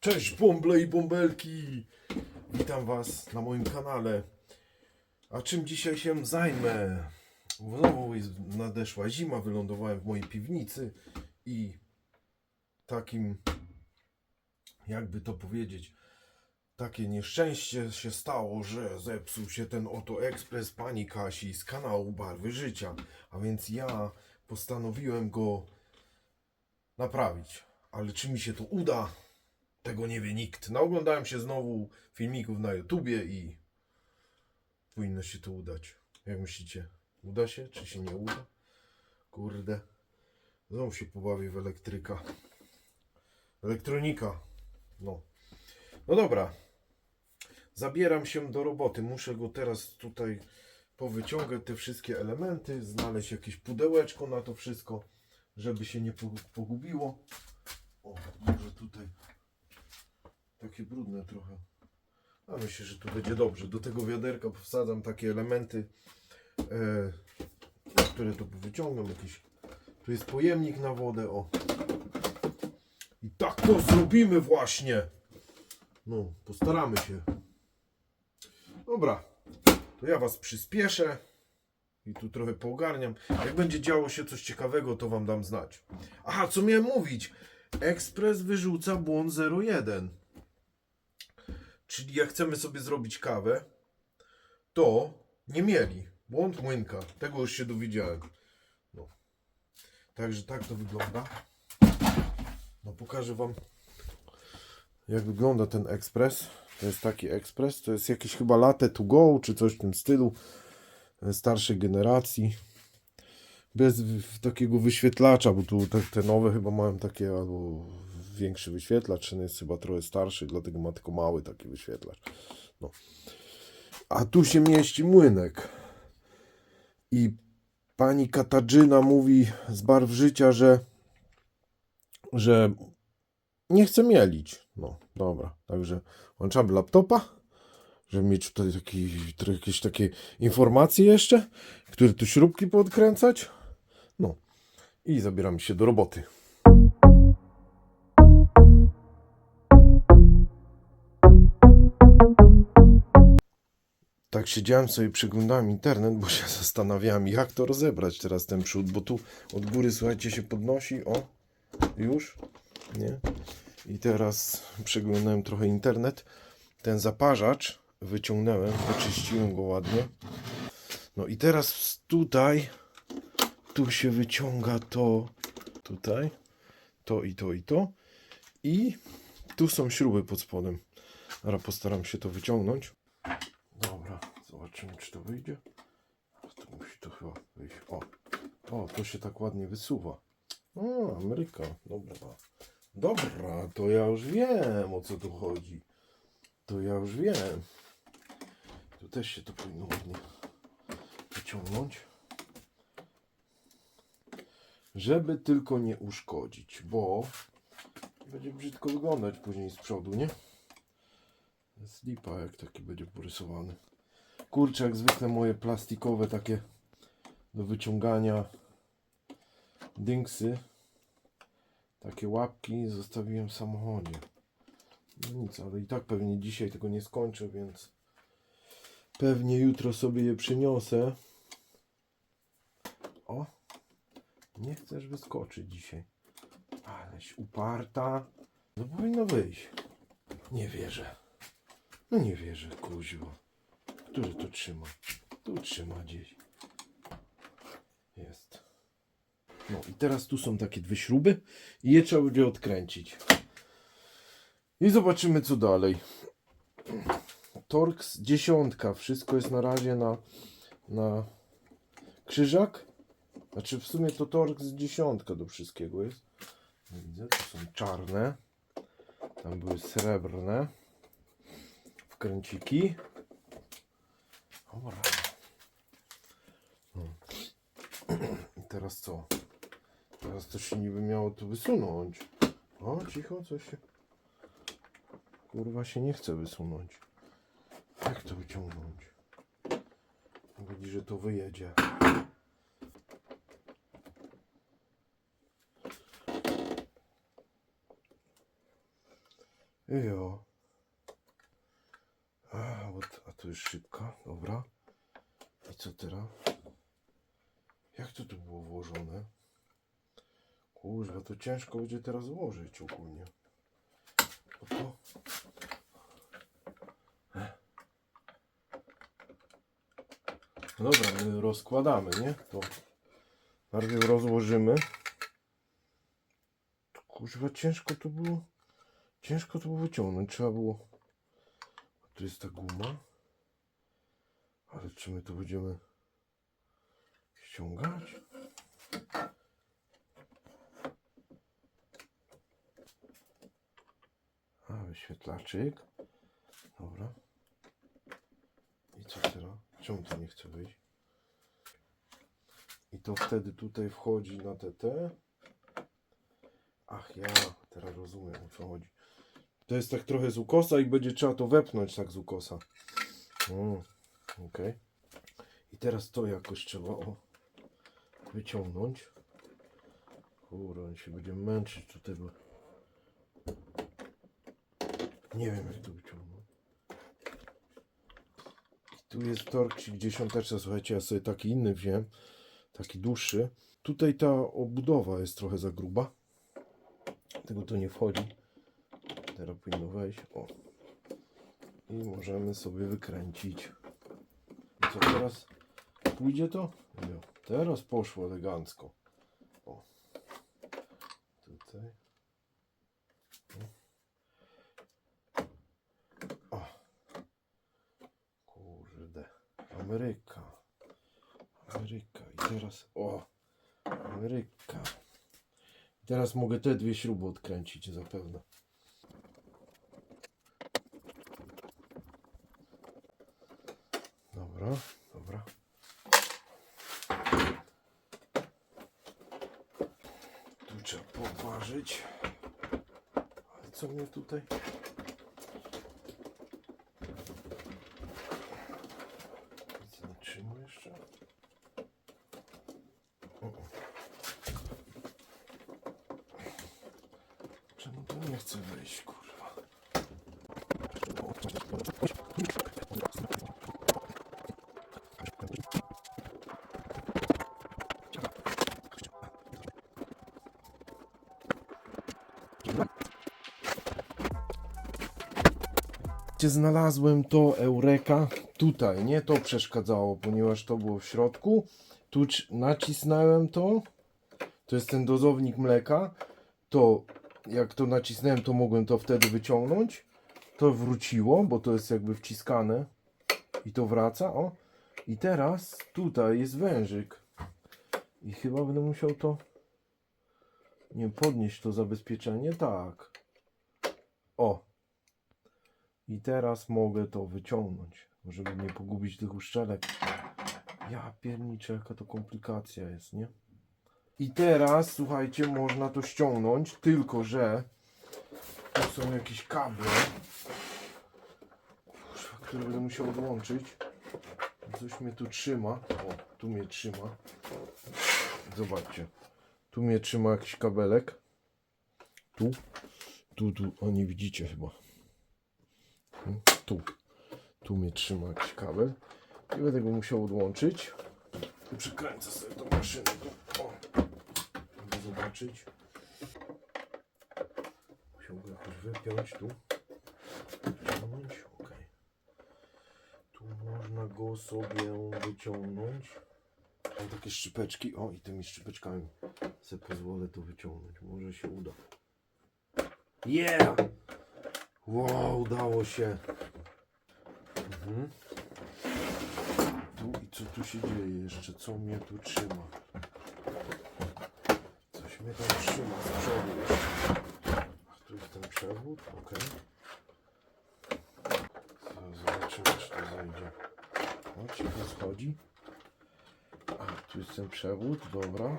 Cześć bąble i bąbelki! Witam Was na moim kanale. A czym dzisiaj się zajmę? Znowu nadeszła zima, wylądowałem w mojej piwnicy i takim, jakby to powiedzieć, takie nieszczęście się stało, że zepsuł się ten oto ekspres pani Kasi z kanału Barwy Życia. A więc ja postanowiłem go naprawić. Ale czy mi się to uda? Tego nie wie nikt. Naoglądałem się znowu filmików na YouTubie i powinno się to udać. Jak myślicie? Uda się, czy się nie uda? Kurde. Znowu się pobawię w elektryka. Elektronika. No. No dobra. Zabieram się do roboty. Muszę go teraz tutaj powyciągać te wszystkie elementy, znaleźć jakieś pudełeczko na to wszystko, żeby się nie po- pogubiło. O, może tutaj takie brudne trochę. A myślę, że tu będzie dobrze. Do tego wiaderka wsadzam takie elementy, e, które tu wyciągam. Jakiś, tu jest pojemnik na wodę. O. I tak to zrobimy właśnie. No, postaramy się. Dobra, to ja Was przyspieszę i tu trochę poogarniam. Jak będzie działo się coś ciekawego, to Wam dam znać. Aha, co miałem mówić? Ekspres wyrzuca błąd 01. Czyli jak chcemy sobie zrobić kawę, to nie mieli. Błąd młynka. Tego już się dowiedziałem. No. Także tak to wygląda. No pokażę Wam jak wygląda ten ekspres. To jest taki ekspres. To jest jakiś chyba latte to go, czy coś w tym stylu. e, Starszej generacji. Bez takiego wyświetlacza, bo tu te, te nowe chyba mają takie albo większy wyświetlacz, ten jest chyba trochę starszy, dlatego ma tylko mały taki wyświetlacz. No. A tu się mieści młynek. I pani Katarzyna mówi z barw życia, że że nie chce mielić. No, dobra. Także włączamy laptopa, żeby mieć tutaj taki, jakieś takie informacje jeszcze, które tu śrubki podkręcać. No. I zabieramy się do roboty. Tak siedziałem sobie, przeglądałem internet, bo się zastanawiałem, jak to rozebrać teraz ten przód, bo tu od góry, słuchajcie, się podnosi, o, już, nie? I teraz przeglądałem trochę internet. Ten zaparzacz wyciągnąłem, wyczyściłem go ładnie. No i teraz tutaj, tu się wyciąga to, tutaj, to i to i to. I tu są śruby pod spodem. Teraz postaram się to wyciągnąć. Zobaczymy czy to wyjdzie. To musi to chyba wyjść. O, o, to się tak ładnie wysuwa. O, Ameryka, dobra. Dobra, to ja już wiem o co tu chodzi. To ja już wiem. Tu też się to powinno ładnie wyciągnąć. Żeby tylko nie uszkodzić, bo będzie brzydko wyglądać później z przodu, nie? Slipa jak taki będzie porysowany. Kurczę, jak zwykle moje plastikowe takie do wyciągania dynksy takie łapki zostawiłem w samochodzie. No nic, ale i tak pewnie dzisiaj tego nie skończę, więc pewnie jutro sobie je przyniosę. O, nie chcesz wyskoczyć dzisiaj. Aleś uparta. No powinno wyjść. Nie wierzę. No nie wierzę, kuźwa. Który to trzyma? Tu trzyma gdzieś. Jest. No i teraz tu są takie dwie śruby i je trzeba będzie odkręcić. I zobaczymy co dalej. Torx dziesiątka. Wszystko jest na razie na, na krzyżak. Znaczy w sumie to Torx dziesiątka do wszystkiego jest. Widzę, tu są czarne. Tam były srebrne. Wkręciki. Dobra. No. I teraz co? Teraz to się niby miało tu wysunąć. O, cicho, coś się... Kurwa się nie chce wysunąć. Jak to wyciągnąć? Widzi, że to wyjedzie. Jo. Tu jest szybka, dobra. I co teraz? Jak to tu było włożone? Kurwa, to ciężko będzie teraz złożyć ogólnie. Bo to... Dobra, my rozkładamy, nie? To najpierw rozłożymy. Kurwa, ciężko to było. Ciężko to było wyciągnąć. Trzeba było. Tu jest ta guma. Ale czy my to będziemy ściągać? A, wyświetlaczyk. Dobra. I co teraz? Czemu to nie chce wyjść? I to wtedy tutaj wchodzi na TT. Ach ja, teraz rozumiem o co chodzi. To jest tak trochę z ukosa i będzie trzeba to wepnąć tak z ukosa. Okej. I teraz to jakoś trzeba o, wyciągnąć. Kurde, on się będzie męczyć tutaj, bo nie wiem jak to wyciągnąć. I tu jest torksik dziesiąteczka, słuchajcie, ja sobie taki inny wziąłem, taki dłuższy. Tutaj ta obudowa jest trochę za gruba. Tego to nie wchodzi. Teraz powinno wejść. O. I możemy sobie wykręcić. Co teraz? Pójdzie to? Jo. Teraz poszło elegancko. O. Tutaj. O. Kurde. Ameryka. Ameryka. I teraz. O. Ameryka. I teraz mogę te dwie śruby odkręcić zapewne. Dobra, dobra. Tu trzeba podważyć. Ale co mnie tutaj? Nic nie trzyma jeszcze. Czemu to nie chce wejść, kurwa? Gdzie znalazłem to Eureka tutaj, nie? To przeszkadzało, ponieważ to było w środku. Tu nacisnąłem to. To jest ten dozownik mleka. To jak to nacisnąłem, to mogłem to wtedy wyciągnąć. To wróciło, bo to jest jakby wciskane. I to wraca, o. I teraz tutaj jest wężyk. I chyba będę musiał to nie podnieść to zabezpieczenie. Tak. O. I teraz mogę to wyciągnąć, żeby nie pogubić tych uszczelek. Ja pierniczę, jaka to komplikacja jest, nie? I teraz, słuchajcie, można to ściągnąć, tylko że tu są jakieś kable, które będę musiał odłączyć. Coś mnie tu trzyma. O, tu mnie trzyma. Zobaczcie. Tu mnie trzyma jakiś kabelek. Tu. Tu, tu. O, nie widzicie chyba. Tu. Tu mnie trzyma jakiś kabel. I będę go musiał odłączyć. I przykręcę sobie tą maszynę. O. Żeby zobaczyć. Musiał go jakoś wypiąć tu. Wyciągnąć. Tu można go sobie wyciągnąć. Mam takie szczypeczki. O, i tymi szczypeczkami sobie pozwolę to wyciągnąć. Może się uda. Yeah! Wow, udało się. Mhm. Tu i co tu się dzieje jeszcze? Co mnie tu trzyma? Coś mnie tam trzyma z przodu. Ach, tu jest ten przewód, ok. Zobaczymy, czy to zejdzie. O, czy to schodzi? A, tu jest ten przewód, dobra.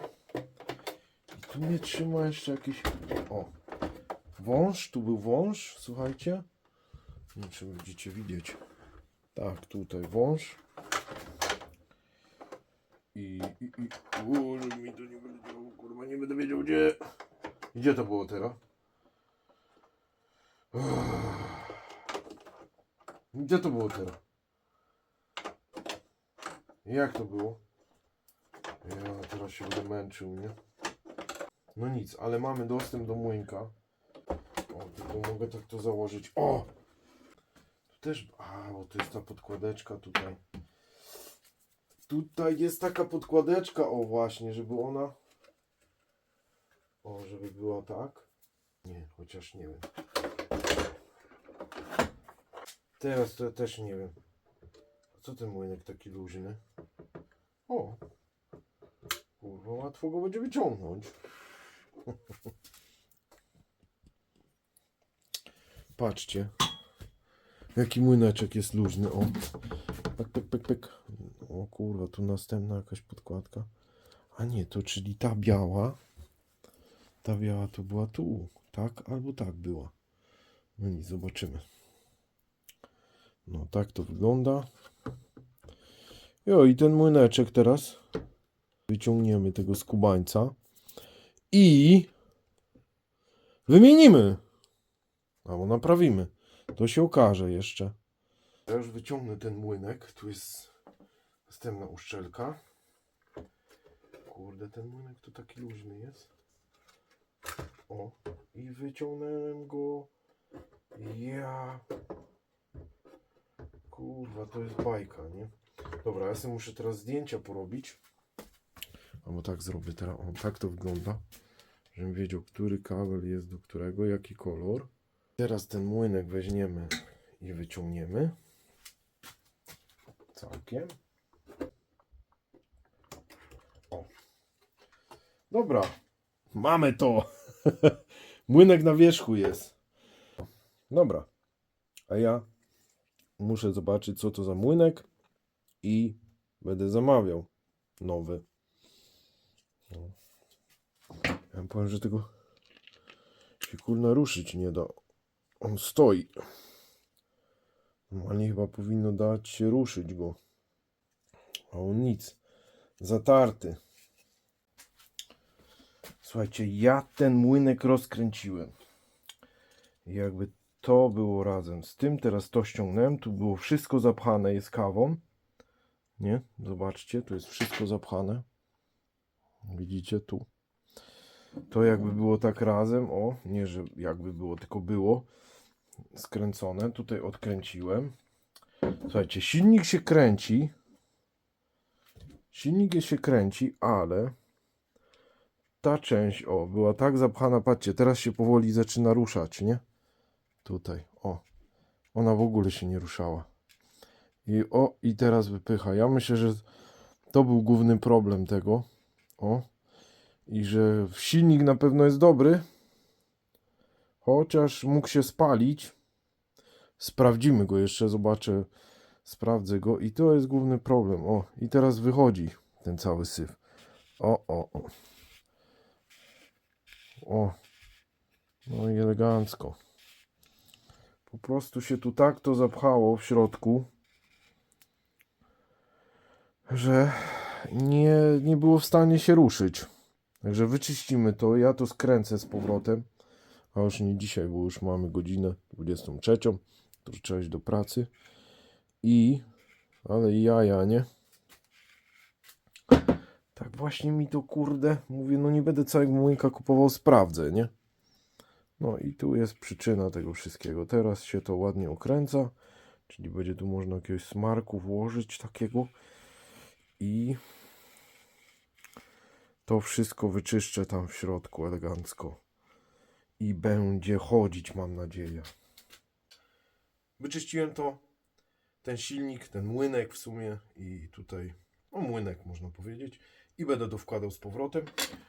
I tu mnie trzyma jeszcze jakiś... O, wąż, tu był wąż, słuchajcie. Nie wiem, czy będziecie widzieć. Tak, tutaj wąż. I, i, i... Żeby mi to nie wyleciało, kurwa, nie będę wiedział gdzie. Gdzie to było teraz? Gdzie to było teraz? Jak to było? Ja teraz się będę męczył, nie? No nic, ale mamy dostęp do młynka. Tylko mogę tak to założyć. O! Tu też... A, bo to jest ta podkładeczka tutaj. Tutaj jest taka podkładeczka, o właśnie, żeby ona... O, żeby była tak. Nie, chociaż nie wiem. Teraz to ja też nie wiem. Co ten młynek taki luźny? O! Kurwa, łatwo go będzie wyciągnąć. Patrzcie. Jaki młyneczek jest luźny. O. Pek, pek, pek, pek. O kurwa, tu następna jakaś podkładka. A nie, to czyli ta biała. Ta biała to była tu. Tak albo tak była. No nic, zobaczymy. No tak to wygląda. Jo i ten młyneczek teraz wyciągniemy tego skubańca i wymienimy. Albo naprawimy. To się okaże jeszcze. Ja już wyciągnę ten młynek. Tu jest następna uszczelka. Kurde, ten młynek to taki luźny jest. O, i wyciągnąłem go. Ja. Kurwa, to jest bajka, nie? Dobra, ja sobie muszę teraz zdjęcia porobić. Albo tak zrobię teraz. O, tak to wygląda. Żebym wiedział, który kabel jest do którego, jaki kolor. Teraz ten młynek weźmiemy i wyciągniemy. Całkiem. O. Dobra. Mamy to. Młynek na wierzchu jest. Dobra. A ja muszę zobaczyć, co to za młynek i będę zamawiał nowy. No. Ja powiem, że tego się kurna ruszyć nie da. On stoi. Normalnie chyba powinno dać się ruszyć go. A on nic. Zatarty. Słuchajcie, ja ten młynek rozkręciłem. Jakby to było razem z tym, teraz to ściągnąłem. Tu było wszystko zapchane, jest kawą. Nie? Zobaczcie, tu jest wszystko zapchane. Widzicie tu. To jakby było tak razem, o, nie że jakby było, tylko było skręcone. Tutaj odkręciłem. Słuchajcie, silnik się kręci. Silnik się kręci, ale ta część, o, była tak zapchana, patrzcie, teraz się powoli zaczyna ruszać, nie? Tutaj, o. Ona w ogóle się nie ruszała. I o, i teraz wypycha. Ja myślę, że to był główny problem tego. O. I że silnik na pewno jest dobry. Chociaż mógł się spalić. Sprawdzimy go jeszcze, zobaczę. Sprawdzę go. I to jest główny problem. O, i teraz wychodzi ten cały syf. O, o, o. O. No i elegancko. Po prostu się tu tak to zapchało w środku, że nie, nie było w stanie się ruszyć. Także wyczyścimy to. Ja to skręcę z powrotem. A już nie dzisiaj, bo już mamy godzinę 23. To trzeba iść do pracy. I. Ale jaja, nie? Tak właśnie mi to kurde. Mówię, no nie będę całego młynka kupował, sprawdzę, nie? No i tu jest przyczyna tego wszystkiego. Teraz się to ładnie okręca, czyli będzie tu można jakiegoś smarku włożyć takiego i to wszystko wyczyszczę tam w środku elegancko i będzie chodzić, mam nadzieję. Wyczyściłem to, ten silnik, ten młynek w sumie i tutaj, no młynek można powiedzieć i będę to wkładał z powrotem.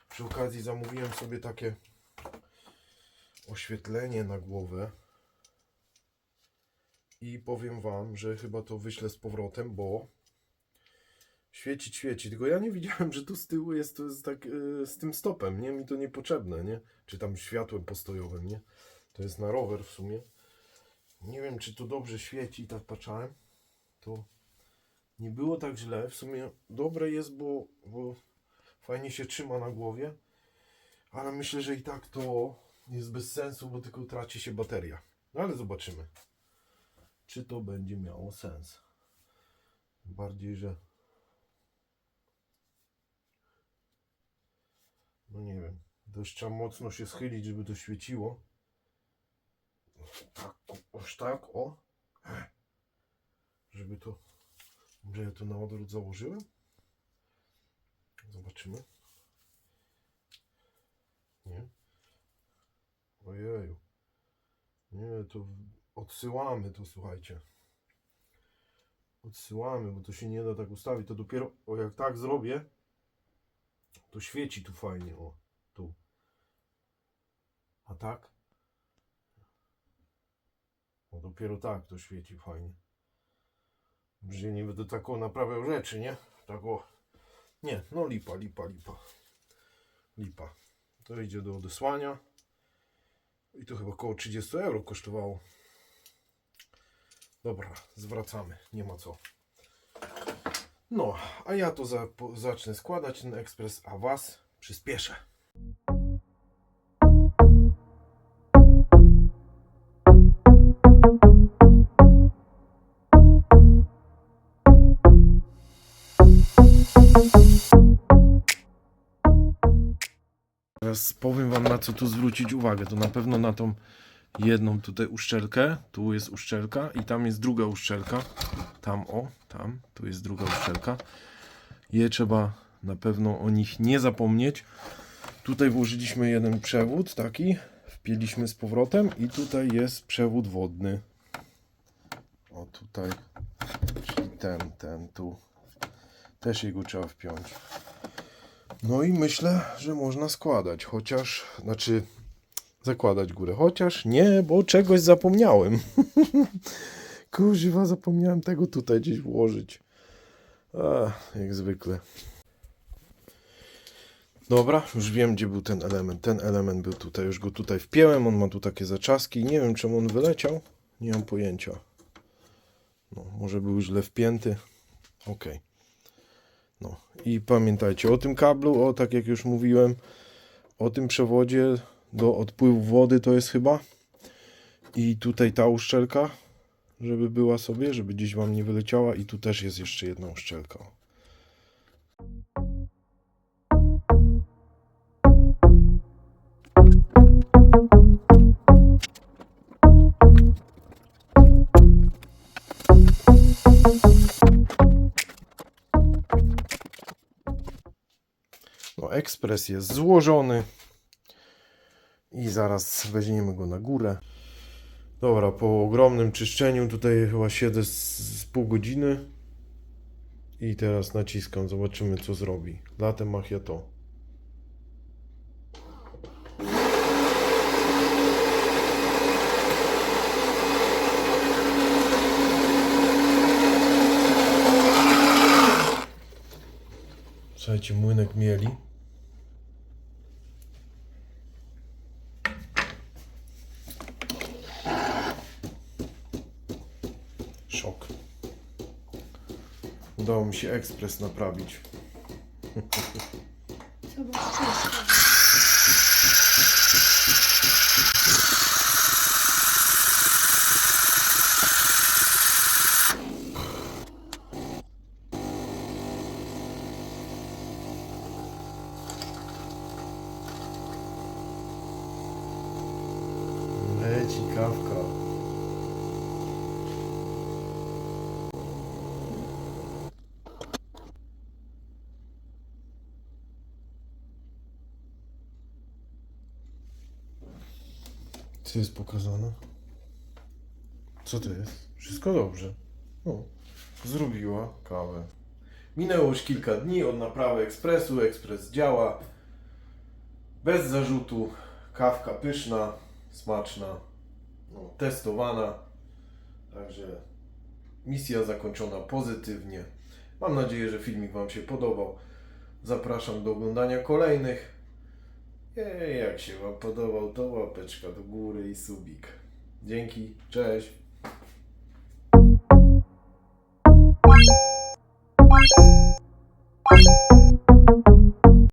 Przy okazji zamówiłem sobie takie oświetlenie na głowę. I powiem wam, że chyba to wyślę z powrotem, bo świeci, świeci. Tylko ja nie widziałem, że tu z tyłu jest, to jest tak yy, z tym stopem, nie? Mi to niepotrzebne, nie? Czy tam światłem postojowym, nie? To jest na rower w sumie. Nie wiem, czy to dobrze świeci, tak patrzałem. To nie było tak źle. W sumie dobre jest, bo, bo fajnie się trzyma na głowie. Ale myślę, że i tak to jest bez sensu, bo tylko traci się bateria. No ale zobaczymy, czy to będzie miało sens. Bardziej, że. No nie wiem. Dość trzeba mocno się schylić, żeby to świeciło. Tak, aż tak, o. Żeby to. Może ja to na odwrót założyłem? Zobaczymy. Nie. Ojeju. Nie, to odsyłamy to, słuchajcie. Odsyłamy, bo to się nie da tak ustawić. To dopiero, o jak tak zrobię, to świeci tu fajnie, o, tu. A tak? O, dopiero tak to świeci fajnie. Że nie będę taką naprawiał rzeczy, nie? Tak o. Nie, no lipa, lipa, lipa. Lipa. To idzie do odesłania. I to chyba około 30 euro kosztowało. Dobra, zwracamy, nie ma co. No, a ja to za, po, zacznę składać ten ekspres, a was przyspieszę. Teraz powiem wam na co tu zwrócić uwagę. To na pewno na tą jedną tutaj uszczelkę. Tu jest uszczelka i tam jest druga uszczelka. Tam o, tam, tu jest druga uszczelka. Je trzeba na pewno o nich nie zapomnieć. Tutaj włożyliśmy jeden przewód taki, wpięliśmy z powrotem i tutaj jest przewód wodny. O tutaj, czyli ten, ten tu. Też jego trzeba wpiąć. No i myślę, że można składać, chociaż, znaczy zakładać górę, chociaż nie, bo czegoś zapomniałem. Kurwa, zapomniałem tego tutaj gdzieś włożyć. Ach, jak zwykle. Dobra, już wiem gdzie był ten element. Ten element był tutaj, już go tutaj wpięłem, on ma tu takie zaczaski. Nie wiem czemu on wyleciał, nie mam pojęcia. No, może był źle wpięty. Okej. No i pamiętajcie o tym kablu, o tak jak już mówiłem, o tym przewodzie do odpływu wody to jest chyba. I tutaj ta uszczelka, żeby była sobie, żeby gdzieś wam nie wyleciała. I tu też jest jeszcze jedna uszczelka. No, ekspres jest złożony. I zaraz weźmiemy go na górę. Dobra, po ogromnym czyszczeniu tutaj chyba siedzę z, z pół godziny. I teraz naciskam, zobaczymy co zrobi. Latem macchiato. Słuchajcie, młynek mieli. Się ekspres naprawić. Leci kawka. Co jest pokazane? Co to jest? Wszystko dobrze. O, zrobiła kawę. Minęło już kilka dni od naprawy ekspresu. Ekspres działa. Bez zarzutu. Kawka pyszna, smaczna, no, testowana. Także misja zakończona pozytywnie. Mam nadzieję, że filmik Wam się podobał. Zapraszam do oglądania kolejnych. Ej, jak się Wam podobał, to łapeczka do góry i subik. Dzięki, cześć.